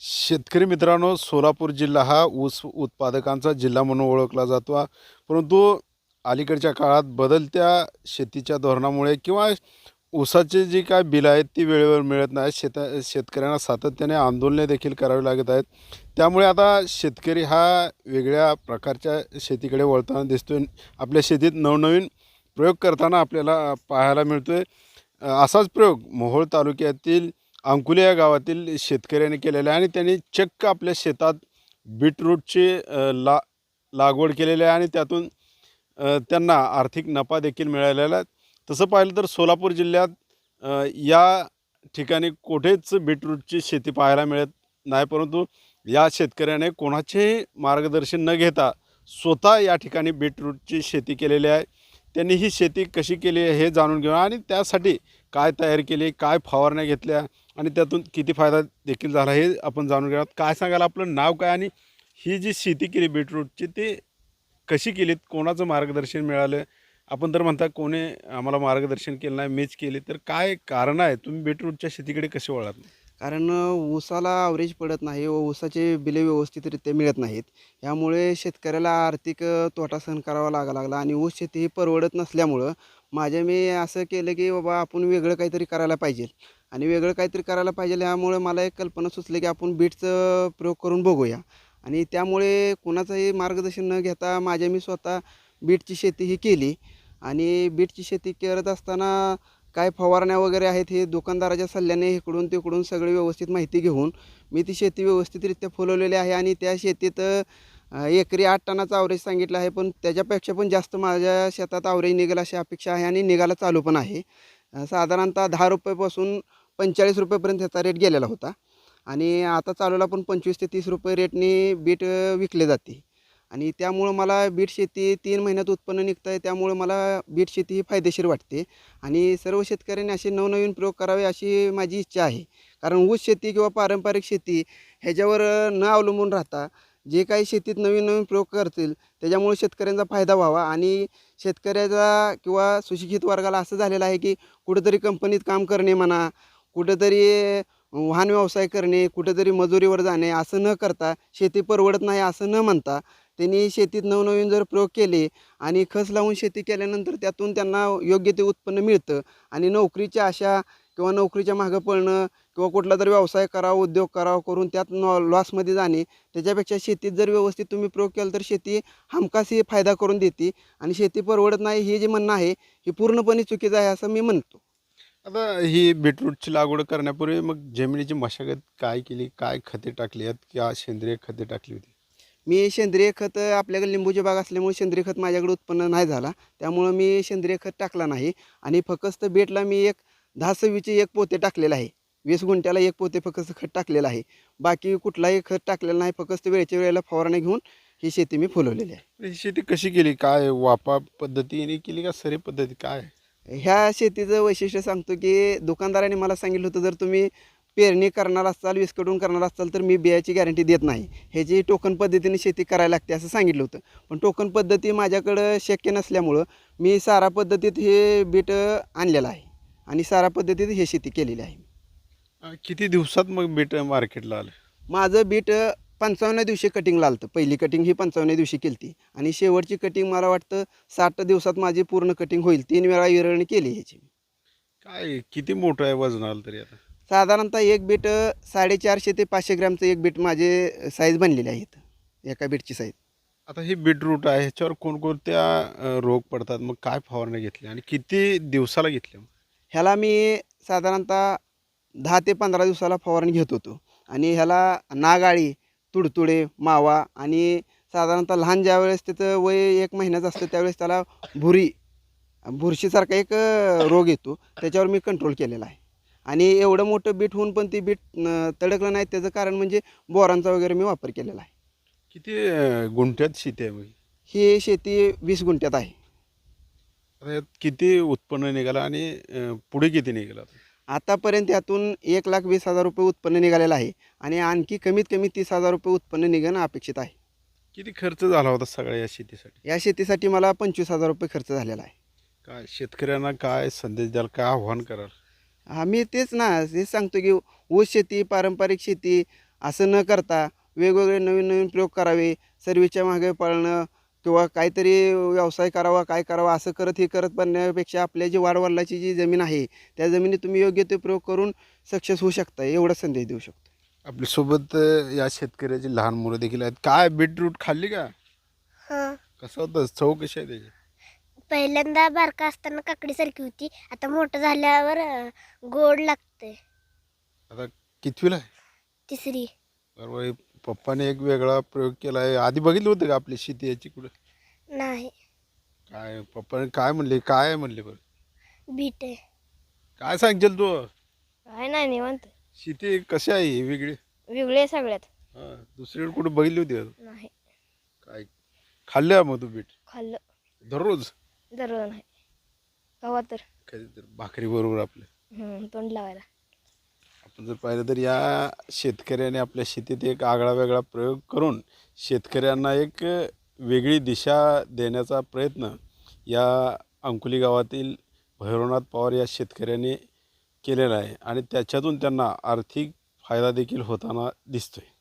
शेतकरी मित्रांनो सोलापूर जिल्हा हा ऊस उत्पादकांचा जिल्हा म्हणून ओळखला जातो. परंतु अलीकडच्या काळात बदलत्या शेतीच्या धोरणामुळे किंवा ऊसाचे जी काय बिलं आहेत ती वेळेवर मिळत नाही शेता शेतकऱ्यांना सातत्याने आंदोलने देखील करावी लागत आहेत. त्यामुळे आता शेतकरी हा वेगळ्या प्रकारच्या शेतीकडे वळताना दिसतोय. आपल्या शेतीत नवनवीन प्रयोग करताना आपल्याला पाहायला मिळतोय. आहे असाच प्रयोग मोहोळ तालुक्यातील अंकुले या गावातील शेतकऱ्याने केलेलं आहे आणि त्यांनी चक्क आपल्या शेतात बीटरूटची ला लागवड केलेली आहे आणि त्यातून त्यांना आर्थिक नफा देखील मिळालेला आहे. तसं पाहिलं तर सोलापूर जिल्ह्यात या ठिकाणी कुठेच बीटरूटची शेती पाहायला मिळत नाही परंतु या शेतकऱ्याने कोणाचेही मार्गदर्शन न घेता स्वतः या ठिकाणी बीटरूटची शेती केलेली आहे. त्यांनी ही शेती कशी केली आहे हे जाणून घेऊन आणि त्यासाठी काय तयारी केली काय फवारण्या घेतल्या आणि त्यातून किती फायदा देखील झाला हे आपण जाणून घेऊयात काय सांगायला आपलं नाव काय आणि ही जी शेती केली बीटरूटची ती कशी केलीत? कोणाचं मार्गदर्शन मिळालं? आपण तर म्हणता कोणी आम्हाला मार्गदर्शन केलं नाही मीच केली तर काय कारण आहे? तुम्ही बीटरूटच्या शेतीकडे कसे वळात? कारण ऊसाला ॲव्हरेज पडत नाही व ऊसाचे बिले व्यवस्थितरित्या मिळत नाहीत. यामुळे शेतकऱ्याला आर्थिक तोटा सहन करावा लागा लागला आणि ऊस शेती ही परवडत नसल्यामुळं माझ्या मी असं केलं की बाबा आपण वेगळं काहीतरी करायला पाहिजे. आणि वेगळं काहीतरी करायला पाहिजे ह्यामुळे मला एक कल्पना सुचली की आपण बीटचं प्रयोग करून बघूया. आणि त्यामुळे कुणाचंही मार्गदर्शन न घेता माझ्या मी स्वतः बीटची शेती ही केली. आणि बीटची शेती करत असताना काय फवारण्या वगैरे आहेत हे दुकानदाराच्या सल्ल्याने इकडून तिकडून सगळी व्यवस्थित माहिती घेऊन मी ती शेती व्यवस्थितरित्या फुलवलेली आहे आणि त्या शेतीत एकरी आठ टनाचा आवरेज सांगितलं आहे पण त्याच्यापेक्षा पण जास्त माझ्या शेतात आवरेज निघेल अशी अपेक्षा आहे आणि निघायला चालू पण आहे. साधारणतः दहा रुपयेपासून पंचेचाळीस रुपयेपर्यंत ह्याचा रेट गेलेला होता. आणि आता चालूला पण पंचवीस ते तीस रुपये रेटने बीट विकले जाते. आणि त्यामुळं मला बीट शेती तीन महिन्यात उत्पन्न निघतं आहे त्यामुळं मला बीट शेती ही फायदेशीर वाटते. आणि सर्व शेतकऱ्यांनी असे नवनवीन प्रयोग करावे अशी माझी इच्छा आहे. कारण ऊस शेती किंवा पारंपरिक शेती ह्याच्यावर न अवलंबून राहता जे काही शेतीत नवीन नवीन प्रयोग करतील त्याच्यामुळे शेतकऱ्यांचा फायदा व्हावा. आणि शेतकऱ्याचा किंवा सुशिक्षित वर्गाला असं झालेलं आहे की कुठंतरी कंपनीत काम करणे म्हणा कुठंतरी वाहन व्यवसाय करणे कुठंतरी मजुरीवर जाणे असं न करता शेती परवडत नाही असं न म्हणता त्यांनी शेतीत नवनवीन जर प्रयोग केले आणि खस लावून शेती केल्यानंतर त्यातून त्यांना योग्य ते उत्पन्न मिळतं आणि नोकरीच्या आशा किंवा नोकरीच्या मागं पळणं किंवा कुठला तरी व्यवसाय करावा उद्योग करावा करून त्यात नॉ लॉसमध्ये जाणे त्याच्यापेक्षा शेतीत जर व्यवस्थित तुम्ही प्रयोग केला तर शेती हमखासही फायदा करून देते आणि शेती परवडत नाही हे जे म्हणणं आहे हे पूर्णपणे चुकीचं आहे असं मी म्हणतो. आता ही बीटरूटची लागवड करण्यापूर्वी मग जमिनीची मशागत काय केली? काय खते टाकली आहेत? किंवा सेंद्रिय खते टाकली होती? मी सेंद्रिय खत आपल्याकडे लिंबूची बाग असल्यामुळे सेंद्रिय खत माझ्याकडे उत्पन्न नाही झाला. त्यामुळं मी सेंद्रिय खत टाकला नाही. आणि फक्त बेटला मी एक दहा सव्वीचे एक पोते टाकलेलं आहे. वीस गुंठ्याला एक पोते फक्त खत टाकलेलं आहे. बाकी कुठलाही खत टाकलेलं नाही. फक्त वेळच्या वेळेला फवारणी घेऊन ही शेती मी फुलवलेली आहे. ही शेती कशी केली? काय वापा पद्धतीने केली का सरी पद्धती? काय? ह्या शेतीचं वैशिष्ट्य सांगतो की दुकानदाराने मला सांगितलं होतं जर तुम्ही पेरणी करणार असाल विस्कडून करणार असाल तर मी बियाची गॅरंटी देत नाही. ह्याची टोकन पद्धतीने शेती करायला लागते असं सांगितलं होतं. पण टोकन पद्धती माझ्याकडं शक्य नसल्यामुळं मी सारा पद्धतीत हे बीट आणलेलं आहे आणि सारा पद्धतीत हे शेती केलेली आहे. किती दिवसात मग बीट मार्केटला आलं? माझं बीट पंचावन्न दिवशी कटिंगला आलं पहिली कटिंग ही पंचावन्न दिवशी केली आणि शेवटची कटिंग मला वाटतं साठ दिवसात माझी पूर्ण कटिंग होईल. तीन वेळा विरळणी केली ह्याची. काय किती मोठं आहे वजन आलं तरी आता? साधारणतः एक बीट साडेचारशे ते पाचशे ग्रॅमचं एक बीट माझे साईज बनलेले आहेत. एका बीटची साईज आता ही बीटरूट आहे ह्याच्यावर कोणकोणत्या रोग पडतात? मग काय फवारण्या घेतल्या आणि किती दिवसाला घेतल्या ह्याला मी साधारणतः दहा ते पंधरा दिवसाला फवारणी घेत होतो. आणि ह्याला नागाळी तुडतुडे मावा आणि साधारणतः लहान ज्यावेळेस त्याचं वय एक महिन्याचं असतं त्यावेळेस त्याला भुरी बुरशीसारखा एक रोग येतो. त्याच्यावर मी कंट्रोल केलेला आहे. आणि एवढं मोठं बीट होऊन पण ती बीट तडकलं नाही. त्याचं कारण म्हणजे बोरांचा वगैरे मी वापर केलेला आहे. किती गुंठ्यात शेती आहे ही शेती वीस गुंठ्यात आहे. आता यात किती उत्पन्न निघालं आणि अं, पुढे किती निघालं? आतापर्यंत यातून एक लाख वीस हजार रुपये उत्पन्न निघालेलं आहे आणि आणखी कमीत कमी तीस हजार रुपये उत्पन्न निघणं अपेक्षित आहे. किती खर्च झाला होता सगळ्या या शेतीसाठी? या शेतीसाठी मला पंचवीस हजार रुपये खर्च झालेला आहे. काय शेतकऱ्यांना काय संदेश द्याल काय आव्हान कराल? आम्ही तेच ना तेच सांगतो की ऊस शेती पारंपरिक शेती असं न करता वेगवेगळे नवीन नवीन प्रयोग करावे सर्विसच्या मागे पळणं किंवा काहीतरी व्यवसाय करावा काय करावा असं करत हे करत बनण्यापेक्षा आपल्या जी वाडवडिलाची जी जमीन आहे त्या जमिनीत तुम्ही योग्य ते प्रयोग करून सक्सेस होऊ शकता एवढा संदेश देऊ शकतो. आपल्यासोबत या शेतकऱ्याची लहान मुलं देखील आहेत. काय बीटरूट खाल्ली का? हं. कसं होतं? चव कशी आहे त्याची? पहिल्यांदा बारका असताना काकडीसारखी होती. आता मोठं झाल्यावर गोड लागते आता कितवीला आहे? तिसरी. बरोबर पप्पाने एक वेगळा प्रयोग केला आहे आधी बघितलं होतं का आपली शेती याची कुठं? नाही. काय पप्पाने काय म्हणले? काय म्हणले बरं? बीट आहे. काय सांगशील तू? काय नाही निवांत. शेती कशी आहे ही वेगळी? वेगळे सगळ्यात. हा दुसरीकडे कुठं बघितली होती का? नाही. काय खाल्ल्या मग तू बीट? खाल्लं. दररोज? दररोज नाही. कवा तर. कधीतरी भाकरी बरोबर आपल्या. हम्म, तोंड लावायला. आपण जर पाहिलं तर या शेतकऱ्याने आपल्या शेतीत एक आगळा वेगळा प्रयोग करून शेतकऱ्यांना एक वेगळी दिशा देण्याचा प्रयत्न या अंकुली गावातील भैरवनाथ पवार या शेतकऱ्याने केलेला आहे. आणि त्याच्यातून त्यांना आर्थिक फायदा देखील होताना दिसतोय.